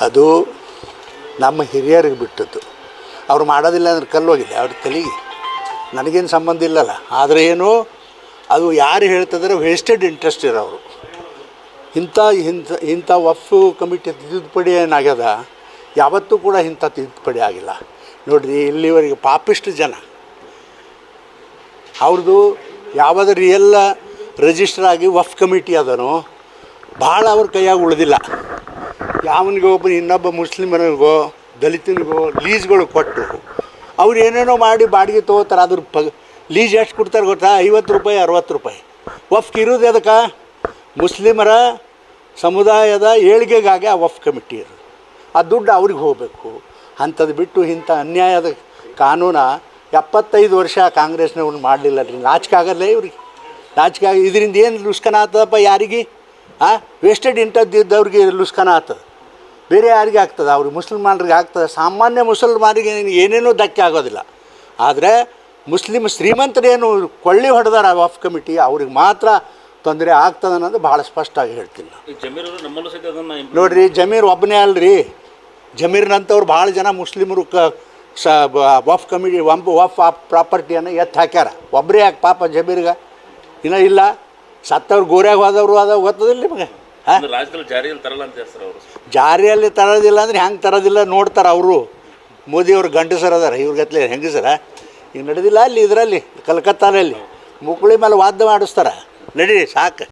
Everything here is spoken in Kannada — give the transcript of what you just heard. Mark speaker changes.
Speaker 1: ಅದು ನಮ್ಮ ಹಿರಿಯರಿಗೆ ಬಿಟ್ಟದ್ದು. ಅವ್ರು ಮಾಡೋದಿಲ್ಲ ಅಂದ್ರೆ ಕಲ್ಲು ಕಲ್ಲೋಗಿದೆ, ಅವ್ರ ತಲೆಗೆ. ನನಗೇನು ಸಂಬಂಧ ಇಲ್ಲಲ್ಲ. ಆದರೆ ಏನು, ಅದು ಯಾರು ಹೇಳ್ತಿದ್ರೆ ವೇಸ್ಟೆಡ್ ಇಂಟ್ರೆಸ್ಟ್ ಇರೋರು. ಇಂಥ ಇಂಥ ಇಂಥ ವಫ್ ಕಮಿಟಿ ತಿದ್ದುಪಡಿ ಏನಾಗ್ಯದ? ಯಾವತ್ತೂ ಕೂಡ ಇಂಥ ತಿದ್ದುಪಡಿ ಆಗಿಲ್ಲ. ನೋಡಿರಿ, ಇಲ್ಲಿವರೆಗೆ ಪಾಪಿಷ್ಟು ಜನ. ಅವ್ರದ್ದು ಯಾವುದು ರಿಯಲ್ ರಿಜಿಸ್ಟರ್ ಆಗಿ ವಫ್ ಕಮಿಟಿ ಅದನೋ ಭಾಳ ಅವ್ರ ಕೈಯಾಗ ಉಳಿದಿಲ್ಲ. ಯಾವನಿಗೋ ಒಬ್ಬ ಇನ್ನೊಬ್ಬ ಮುಸ್ಲಿಮನಿಗೋ ದಲಿತನಿಗೋ ಲೀಸ್ಗಳು ಕೊಟ್ಟು ಅವ್ರು ಏನೇನೋ ಮಾಡಿ ಬಾಡಿಗೆ ತೊಗೋತಾರೆ, ಅದ್ರ ಪ ಲೀಸ್ ಎಷ್ಟು ಕೊಡ್ತಾರೆ ಗೊತ್ತಾ? ಐವತ್ತು ರೂಪಾಯಿ, ಅರವತ್ತು ರೂಪಾಯಿ. ವಫ್ಕ್ ಇರೋದು ಅದಕ್ಕೆ ಮುಸ್ಲಿಮರ ಸಮುದಾಯದ ಏಳಿಗೆಗಾಗಿ ಆ ವಫ್ ಕಮಿಟಿ ಇರೋದು ಆ ದುಡ್ಡು ಅವ್ರಿಗೆ ಹೋಗಬೇಕು. ಅಂಥದ್ದು ಬಿಟ್ಟು ಇಂಥ ಅನ್ಯಾಯದ ಕಾನೂನ ಎಪ್ಪತ್ತೈದು ವರ್ಷ ಕಾಂಗ್ರೆಸ್ನವ್ರು ಮಾಡಲಿಲ್ಲ. ರೀ ನಾಚಿಕೆ ಆಗಲ್ಲ ಇವ್ರಿಗೆ. ನಾಚಿಕೆ ಇದರಿಂದ ಏನು ಲುಸ್ಕನ ಆಗ್ತದಪ್ಪ ಯಾರಿಗೆ? ಹಾಂ ವೇಸ್ಟೆಡ್ ಇಂಟದ್ದಿದ್ದವ್ರಿಗೆ ಲುಸ್ಕನ ಆಗ್ತದೆ. ಬೇರೆ ಯಾರಿಗೆ ಆಗ್ತದೆ? ಅವ್ರಿಗೆ ಮುಸಲ್ಮಾನರಿಗೆ ಆಗ್ತದೆ? ಸಾಮಾನ್ಯ ಮುಸಲ್ಮಾನರಿಗೆ ಏನೇನೂ ಧಕ್ಕೆ ಆಗೋದಿಲ್ಲ. ಆದರೆ ಮುಸ್ಲಿಮ್ ಶ್ರೀಮಂತರೇನು ಕೊಳ್ಳಿ ಹೊಡೆದಾರ ವಫ್ ಕಮಿಟಿ ಅವ್ರಿಗೆ ಮಾತ್ರ ತೊಂದರೆ ಆಗ್ತದೆ ಅನ್ನೋದು ಭಾಳ ಸ್ಪಷ್ಟವಾಗಿ ಹೇಳ್ತೀನಿ ನೋಡಿರಿ ಜಮೀರ್ ಒಬ್ಬನೇ ಅಲ್ರಿ. ಜಮೀರ್ನಂಥವ್ರು ಭಾಳ ಜನ ಮುಸ್ಲಿಮರು ಕ ಸ ವಫ್ ಕಮಿಟಿ ವಂಪ್ ವಫ್ ಪ್ರಾಪರ್ಟಿಯನ್ನು ಎತ್ತು ಹಾಕ್ಯಾರ. ಒಬ್ಬರೇ ಯಾಕೆ ಪಾಪ ಜಮೀರ್ಗೆ? ಇನ್ನೂ ಇಲ್ಲ. ಸತ್ತವ್ರು ಗೋರ್ಯಾಗ ಹೋದವರು ಅದಾವ ಗೊತ್ತದಿಲ್ಲ ನಿಮಗೆ?
Speaker 2: ರಾಜ್ಯದಲ್ಲಿ ಜಾರಿಯಲ್ಲಿ ತರಲ್ಲ ಅಂತ ಹೇಳ್ತಾರೆ ಅವರು.
Speaker 1: ಜಾರಿಯಲ್ಲಿ ತರೋದಿಲ್ಲ ಅಂದ್ರೆ ಹೆಂಗೆ ತರೋದಿಲ್ಲ ನೋಡ್ತಾರೆ ಅವರು. ಮೋದಿಯವ್ರು ಗಂಡಸರ ಅದಾರ ಇವ್ರ ಗತ್ಲೆ ಹೆಂಗಸರ? ಈಗ ನಡೆದಿಲ್ಲ ಅಲ್ಲಿ ಇದರಲ್ಲಿ ಕಲ್ಕತ್ತಾದಲ್ಲಿ. ಮುಕುಳಿ ಮೇಲೆ ವಾದ್ಯ ಮಾಡಿಸ್ತಾರೆ. ನಡೀರಿ ಸಾಕು.